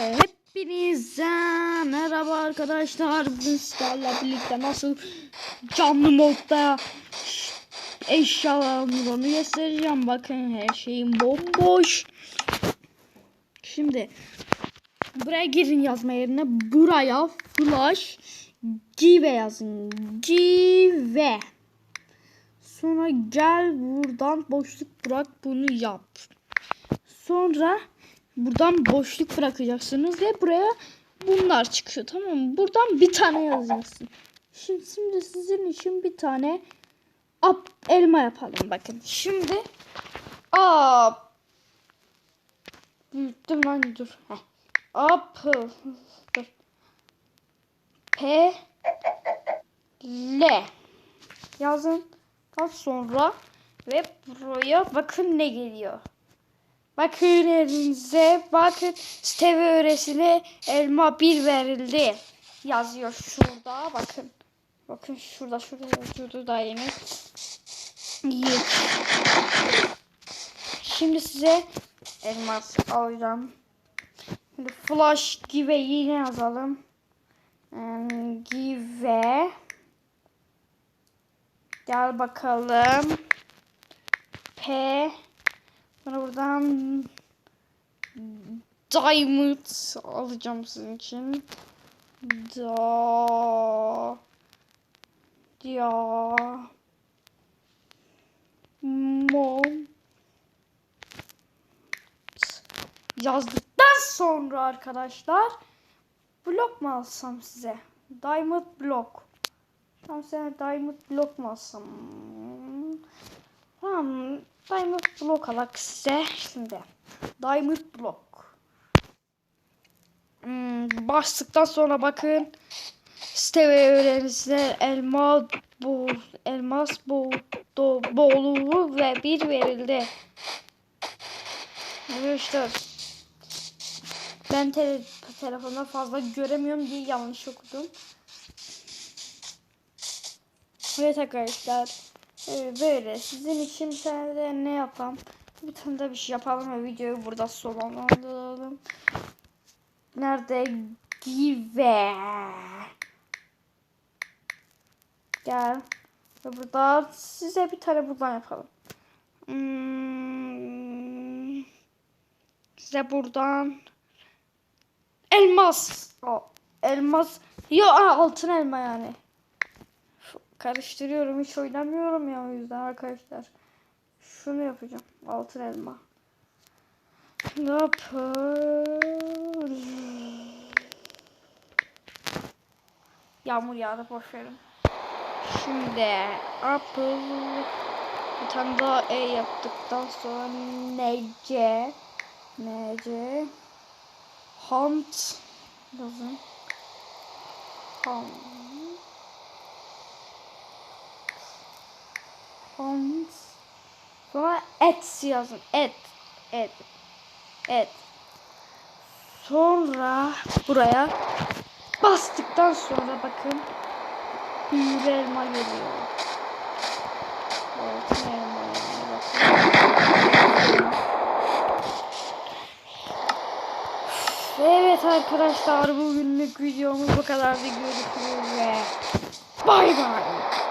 Hepinize merhaba arkadaşlar. Bugün sizlerle birlikte nasıl canlı modda eşyalarımı onu göstereceğim. Bakın her şeyim bomboş. Şimdi buraya girin yazma yerine buraya flash give yazın. Give. Sonra gel buradan boşluk bırak bunu yap. Sonra buradan boşluk bırakacaksınız ve buraya bunlar çıkıyor tamam mı? Buradan bir tane yazacaksın. Şimdi, şimdi sizin için bir tane ap elma yapalım bakın. Şimdi a büyüttüm lan dur. Heh. Apple. Dur. P L yazın. Daha sonra ve buraya bakın ne geliyor. Bakın elinize bakın stevia öresine elma bir verildi. Yazıyor şurada bakın. Bakın şurada şurada yazıyordu da yeni. İyi. Şimdi size elmas alacağım. Şimdi flash give yine yazalım. Um, give Gel bakalım. P Sonra buradan Diamond alacağım sizin için. Da ya mom yazdıktan sonra arkadaşlar blok mu alsam size? Diamond blok. Tamam size diamond blok mu alsam? Tamam diamond blok alak size şimdi. Diamond blok. Hmm, bastıktan sonra bakın stevia öğrencisine elma bol, elmas bol, do, boluğu ve bir verildi. Arkadaşlar ben tele, telefonda fazla göremiyorum diye yanlış okudum. Evet arkadaşlar e, böyle. Sizin için bir tane de ne yapalım? Bir tane de bir şey yapalım ve videoyu burada sonlandıralım. Nerede? Give. Gel. Ve burada size bir tane buradan yapalım. Hmm, size buradan elmas. O elmas. Yo altın elma yani karıştırıyorum hiç oynamıyorum ya o yüzden arkadaşlar. Şunu yapacağım altın elma. Ne yapar yağmur yağdı boş verin. Şimdi apple bir tane daha e yaptıktan sonra nc nc hunt yazın. Hunt Hunt. Sonra et yazın. Et. Et. Et. Sonra buraya bastıktan sonra bakın büyülü elma geliyor. Altın elma. Evet arkadaşlar bugünlük videomuz bu kadardı. Görüşürüz ve bay bay.